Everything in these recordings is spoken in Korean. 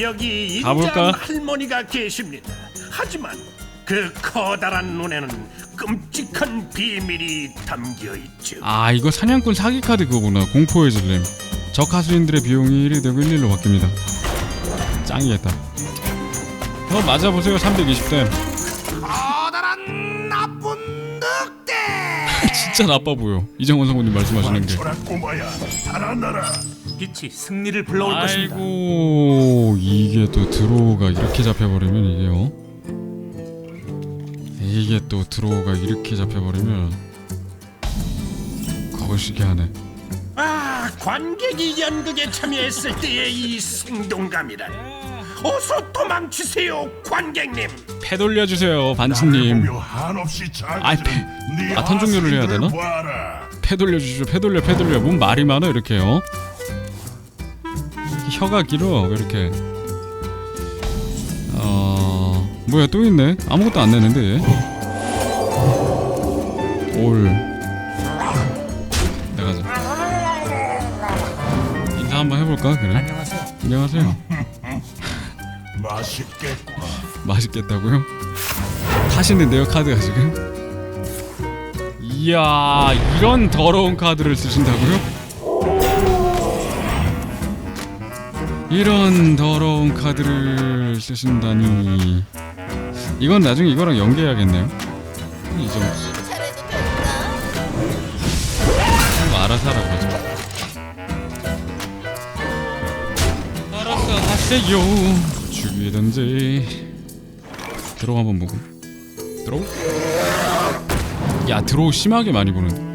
여기 가볼까? 인장 할머니가 계십니다. 하지만 그 커다란 눈에는 끔찍한 비밀이 담겨 있죠. 아 이거 사냥꾼 사기 카드 그거구나. 공포의 질렘 적 하수인들의 비용이 1이 되고 1, 1로 바뀝니다. 짱이겠다. 어 맞아보세요 320댐 커다란 나쁜 늑대. 진짜 나빠 보여. 이정원 성우님 말씀하시는 게. 저라 꼬마야. 달아나라 빛이 승리를 불러올 것입니다. 아이고 이게 또 드로우가 이렇게 잡혀버리면 이게요 이게 또 드로우가 이렇게 잡혀버리면 거시기 하네 아, 관객이 연극에 참여했을 때의 이 생동감이란. 어서 도망치세요, 관객님. 패 돌려주세요 반치님 보며 한없이 잘 아이, 지는 네 아, 턴 종료를 해야 되나? 패 돌려주시죠 패 돌려 패 돌려 뭔 말이 많아 이렇게요 혀가 길어 왜 이렇게. 어 뭐야 또 있네. 아무것도 안 내는데 얘. 올. 나가자. 인사 한번 해볼까? 그래. 안녕하세요. 안녕하세요. 맛있겠구나. 맛있겠다고요? 타시는데요 카드가 지금? 이야 이런 더러운 카드를 쓰신다고요? 이런 더러운 카드를 쓰신다니. 이건 나중에 이거랑 연계해야겠네요. 이 정도? 이거 알아서 하라고 하죠. 알아서 하세요. 죽이든지. 드로우 한번 보고. 드로우? 야 드로우 심하게 많이 보는.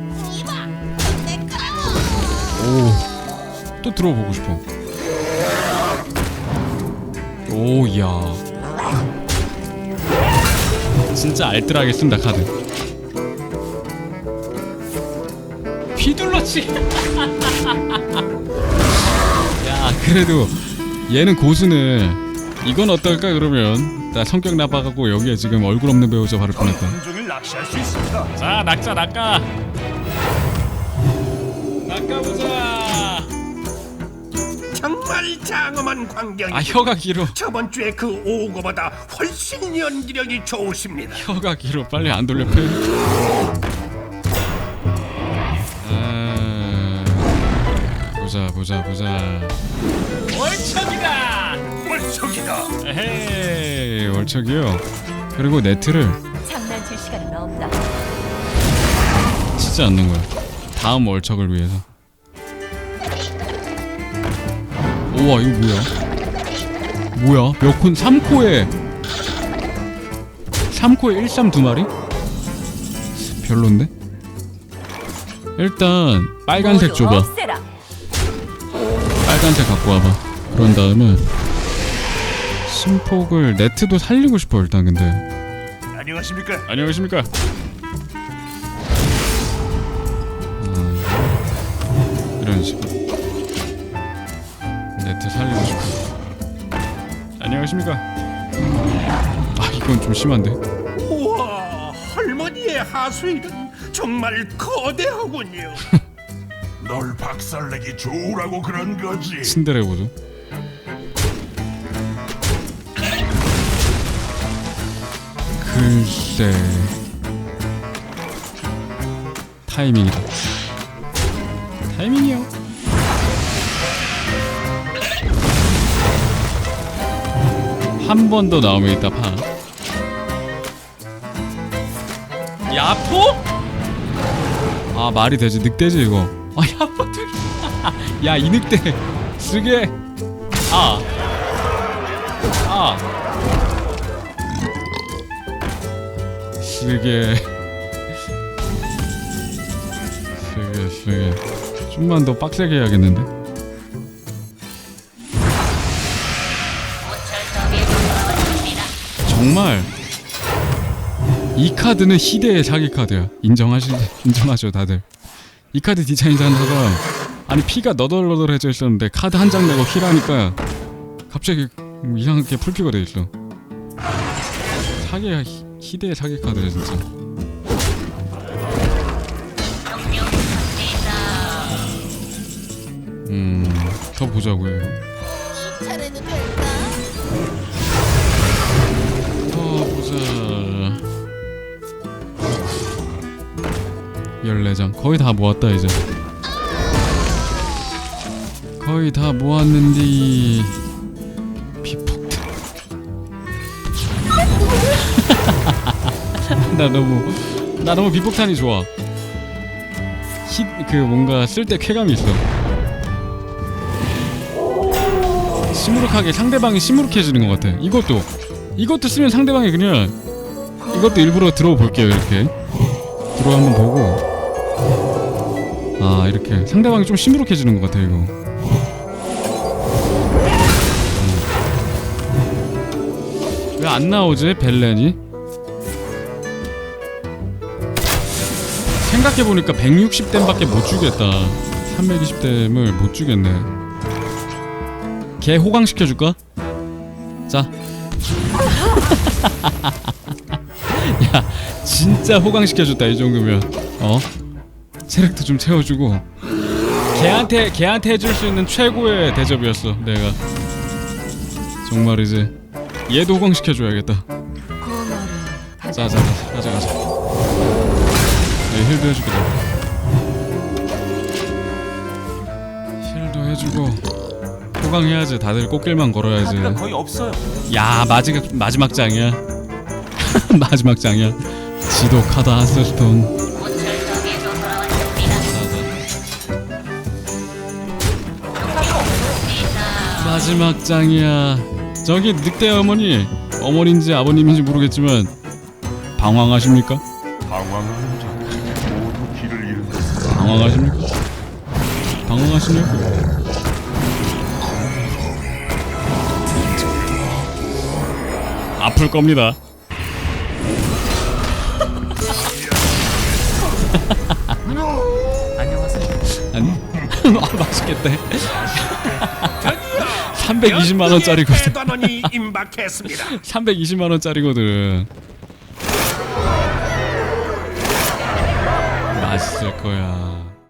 오또 드로우 보고 싶어 오야. 진짜 알뜰하게 쓴다 카드. 휘둘렀지 야 그래도 얘는 고수네. 이건 어떨까 그러면? 나 성격 나빠갖고 여기에 지금 얼굴 없는 배우자 수 있습니다. 자 낙자 낙가 낙가 보자 정말 장엄한 광경. 아 혀가 길어 저번 주에 그 오고보다 훨씬 연기력이 좋으십니다. 혀가 길어 빨리 안 돌려 패 아... 보자 보자 보자 월척이다 월척이다. 에헤이 월척이요 그리고 네트를 장난칠 시간은 없다. 치지 않는 거야 다음 월척을 위해서 우와 이거 뭐야? 뭐야? 몇콘? 3코에. 3코에 13두 마리? 별론데? 일단 빨간색 줘봐. 빨간색 갖고 와봐. 그런 다음에 심폭을 네트도 살리고 싶어 일단 근데. 안녕하십니까? 안녕하십니까? 아, 이런 식으로 네트 살리고 싶어 안녕하십니까? 아 이건 좀 심한데? 우와, 할머니의 하수일은 정말 거대하군요. 널 박살내기 좋으라고 그런 거지. 신데레 보조 글쎄. 타이밍이다. 타이밍이요 한 번 더 나오면 이따 파 야포? 아 말이 되지. 늑대지 이거. 아 야포들 야 이 늑대. 쓰게. 아. 아. 쓰게. 쓰게 쓰게. 좀만 더 빡세게 해야겠는데 정말 이 카드는 희대의 사기 카드야 인정하시 인정하죠 다들 이 카드 디자인 단사가 아니 피가 너덜너덜해져 있었는데 카드 한 장 내고 힐하니까 갑자기 이상하게 풀피가 돼 있어. 사기야 희- 희대의 사기 카드야 진짜. 음, 더 보자고요. 보자 14장 거의 다 모았다 이제. 거의 다 모았는데 비폭탄. 나 너무 나 너무 비폭탄이 좋아. 히, 그 뭔가 쓸 때 쾌감이 있어. 시무룩하게 상대방이 시무룩해지는 것 같아. 이것도 이것도 쓰면 상대방이 그냥 이것도 일부러 들어와 볼게요 이렇게. 들어와 한번 보고. 아 이렇게. 상대방이 좀 시무룩해지는 것 같아 이거. 왜안 나오지 벨렌이? 생각해보니까 160댐밖에 못 주겠다. 320댐을 못 주겠네. 걔 호강시켜줄까? 자. 야 진짜 호강시켜줬다 이 정도면. 어? 체력도 좀 채워주고. 걔한테 걔한테 해줄 수 있는 최고의 대접이었어 내가. 정말이지 얘도 호강시켜줘야겠다. 자자 가자 가자 가자. 네, 힐도 내가. 힐도 해주고 호강해야지 다들 꽃길만 걸어야지 카드가 거의 없어요. 야 마지막 마지막 장이야 마지막 장이야 지도 카드 하스스톤 마지막 장이야 저기 늑대 어머니 어머니인지 아버님인지 모르겠지만 방황하십니까? 방황하는 자 모두 길을 잃는다. 방황하십니까? 방황하십니까? 아플 겁니다. 안녕하세요. 아니? 아 맛있겠다. 320만 원짜리거든. 대단원이 임박했습니다. 320만 원짜리거든. 맛있을 거야.